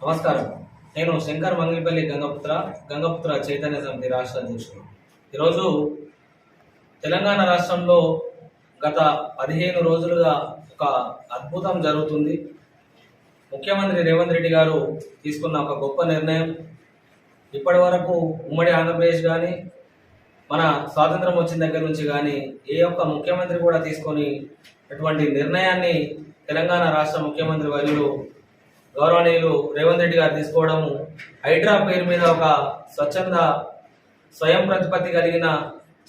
నమస్కారం. నేను శంకర్ మంగిపల్లి గంగపుత్ర గంగపుత్ర చైతన్య సమితి రాష్ట్ర అధ్యక్షుడు. ఈరోజు తెలంగాణ రాష్ట్రంలో గత పదిహేను రోజులుగా ఒక అద్భుతం జరుగుతుంది. ముఖ్యమంత్రి రేవంత్ రెడ్డి గారు తీసుకున్న ఒక గొప్ప నిర్ణయం. ఇప్పటి వరకు ఉమ్మడి ఆంధ్రప్రదేశ్ కానీ మన స్వాతంత్రం వచ్చిన దగ్గర నుంచి కానీ ఏ ఒక్క ముఖ్యమంత్రి కూడా తీసుకొని అటువంటి నిర్ణయాన్ని తెలంగాణ రాష్ట్ర ముఖ్యమంత్రి వర్యులు గౌరవనీయులు రేవంత్ రెడ్డి గారు తీసుకోవడము హైడ్రా పేరు మీద ఒక స్వచ్ఛంద స్వయం ప్రతిపత్తి కలిగిన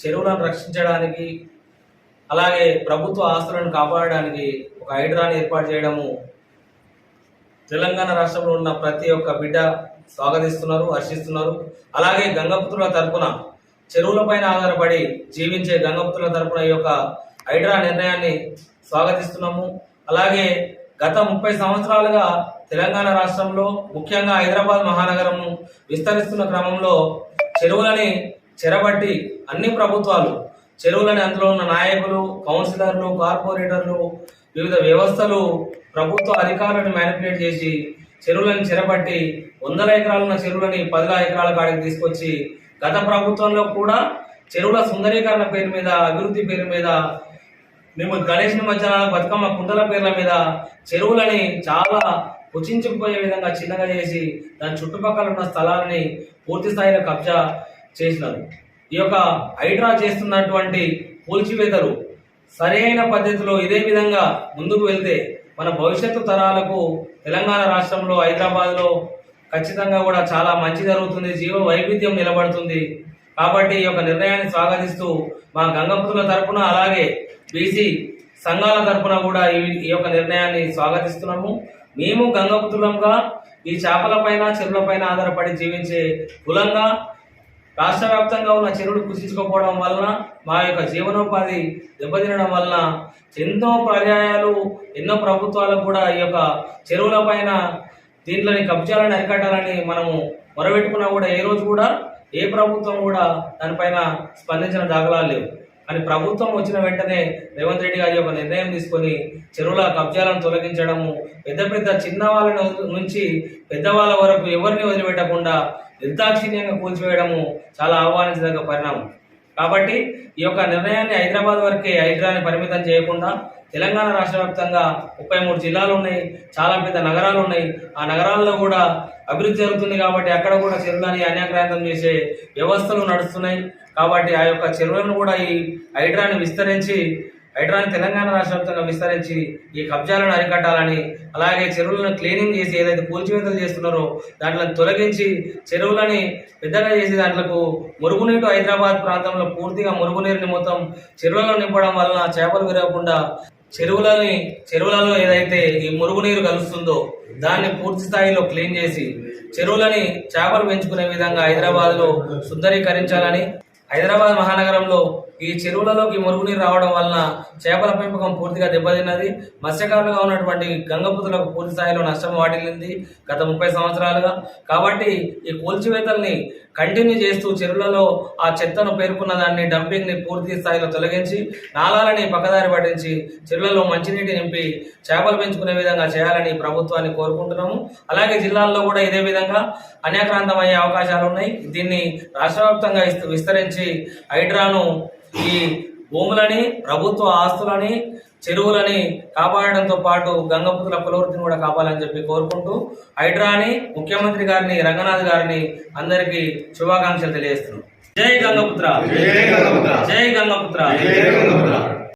చెరువులను రక్షించడానికి అలాగే ప్రభుత్వ ఆస్తులను కాపాడడానికి ఒక హైడ్రాని ఏర్పాటు చేయడము తెలంగాణ రాష్ట్రంలో ఉన్న ప్రతి ఒక్క బిడ్డ స్వాగతిస్తున్నారు హర్షిస్తున్నారు. అలాగే గంగపుత్రుల తరపున చెరువులపైన ఆధారపడి జీవించే గంగపుత్రుల తరపున ఈ యొక్క హైడ్రా నిర్ణయాన్ని స్వాగతిస్తున్నాము. అలాగే గత ముప్పై సంవత్సరాలుగా తెలంగాణ రాష్ట్రంలో ముఖ్యంగా హైదరాబాద్ మహానగరం విస్తరిస్తున్న క్రమంలో చెరువులని చెరబట్టి అన్ని ప్రభుత్వాలు చెరువులని అందులో ఉన్న నాయకులు కౌన్సిలర్లు కార్పొరేటర్లు వివిధ వ్యవస్థలు ప్రభుత్వ అధికారులను మ్యానిపులేట్ చేసి చెరువులను చెరబట్టి వందల ఎకరాలు ఉన్న చెరువులని పదిల ఎకరాల కాడికి తీసుకొచ్చి గత ప్రభుత్వంలో కూడా చెరువుల సుందరీకరణ పేరు మీద అభివృద్ధి పేరు మీద మేము గణేష్ నిమజ్జనాల బతుకమ్మ కుంటల పేర్ల మీద చెరువులని చాలా కుచించిపోయే విధంగా చిన్నగా చేసి దాని చుట్టుపక్కల ఉన్న స్థలాన్ని పూర్తి స్థాయిలో కబ్జా చేసినారు. ఈ యొక్క హైడ్రా చేస్తున్నటువంటి కూల్చివేతలు సరైన పద్ధతిలో ఇదే విధంగా ముందుకు వెళ్తే మన భవిష్యత్తు తరాలకు తెలంగాణ రాష్ట్రంలో హైదరాబాద్లో ఖచ్చితంగా కూడా చాలా మంచి జరుగుతుంది. జీవ వైవిధ్యం నిలబడుతుంది. కాబట్టి ఈ యొక్క నిర్ణయాన్ని స్వాగతిస్తూ మా గంగపుతుల తరపున అలాగే బీసీ సంఘాల తరపున కూడా ఈ ఈ యొక్క నిర్ణయాన్ని స్వాగతిస్తున్నాము. మేము గంగపుతులంగా ఈ చేపలపైన చెరువులపైన ఆధారపడి జీవించే కులంగా రాష్ట్ర వ్యాప్తంగా ఉన్న చెరువులు కుసించుకోకపోవడం వలన మా యొక్క జీవనోపాధి దెబ్బతినడం వలన ఎన్నో పర్యాయాలు ఎన్నో ప్రభుత్వాలకు కూడా ఈ యొక్క చెరువుల పైన దీంట్లోని కబ్జాలను అరికట్టాలని మనము మొరబెట్టుకున్నా కూడా ఏ రోజు కూడా ఏ ప్రభుత్వం కూడా దానిపైన స్పందించిన దాఖలాలు లేవు. అని ప్రభుత్వం వచ్చిన వెంటనే రేవంత్ రెడ్డి గారి యొక్క నిర్ణయం తీసుకొని చెరువుల కబ్జాలను తొలగించడము పెద్ద పెద్ద చిన్న వాళ్ళ నుంచి పెద్దవాళ్ళ వరకు ఎవరిని వదిలిపెట్టకుండా నిర్దాక్షిణ్యంగా కూల్చివేయడము చాలా ఆహ్వానించదగ్గ పరిణామం. కాబట్టి ఈ యొక్క నిర్ణయాన్ని హైదరాబాద్ వరకే హైడ్రాని పరిమితం చేయకుండా తెలంగాణ రాష్ట్ర వ్యాప్తంగా ముప్పై మూడు జిల్లాలు ఉన్నాయి చాలా పెద్ద నగరాలు ఉన్నాయి. ఆ నగరాల్లో కూడా అభివృద్ధి జరుగుతుంది కాబట్టి అక్కడ కూడా చెరువులని అన్యాక్రాంతం చేసే వ్యవస్థలు నడుస్తున్నాయి. కాబట్టి ఆ యొక్క చెరువులను కూడా ఈ హైడ్రాని విస్తరించి హైడ్రాని తెలంగాణ రాష్ట్ర విస్తరించి ఈ కబ్జాలను అరికట్టాలని అలాగే చెరువులను క్లీనింగ్ చేసి ఏదైతే కూల్చివేతలు చేస్తున్నారో దాంట్లో తొలగించి చెరువులని పెద్దగా చేసి దాంట్లకు మురుగునీరు హైదరాబాద్ ప్రాంతంలో పూర్తిగా మురుగునీరుని మొత్తం చెరువులలో నింపడం వలన చేపలు విరగకుండా చెరువులని చెరువులలో ఏదైతే ఈ మురుగునీరు కలుస్తుందో దాన్ని పూర్తి స్థాయిలో క్లీన్ చేసి చెరువులని చేపలు పెంచుకునే విధంగా హైదరాబాద్లో సుందరీకరించాలని హైదరాబాద్ మహానగరంలో ఈ చెరువులలోకి మురుగునీరు రావడం వలన చేపల పెంపకం పూర్తిగా దెబ్బతిన్నది. మత్స్యకారులుగా ఉన్నటువంటి గంగపుతులకు పూర్తి స్థాయిలో నష్టం వాటిల్లింది గత ముప్పై సంవత్సరాలుగా. కాబట్టి ఈ కూల్చివేతల్ని కంటిన్యూ చేస్తూ చెరువులలో ఆ చెత్తను పేర్కొన్న దాన్ని డంపింగ్ని పూర్తి స్థాయిలో తొలగించి నాళాలని పక్కదారి పట్టించి చెరువులలో మంచినీటి నింపి చేపలు పెంచుకునే విధంగా చేయాలని ప్రభుత్వాన్ని కోరుకుంటున్నాము. అలాగే జిల్లాల్లో కూడా ఇదే విధంగా అన్యాక్రాంతమయ్యే అవకాశాలు ఉన్నాయి దీన్ని రాష్ట్ర వ్యాప్తంగా విస్తరించి హైడ్రాను ఈ భూములని ప్రభుత్వ ఆస్తులని చెరువులని కాపాడడంతో పాటు గంగపుతుల కులవృత్తిని కూడా కాపాడాలని చెప్పి కోరుకుంటూ హైడ్రాని ముఖ్యమంత్రి గారిని రంగనాథ్ గారిని అందరికీ శుభాకాంక్షలు తెలియజేస్తున్నాం జై గంగపుత్ర జై గంగపుత్ర. జై గంగపుత్ర జై గంగపుత్ర.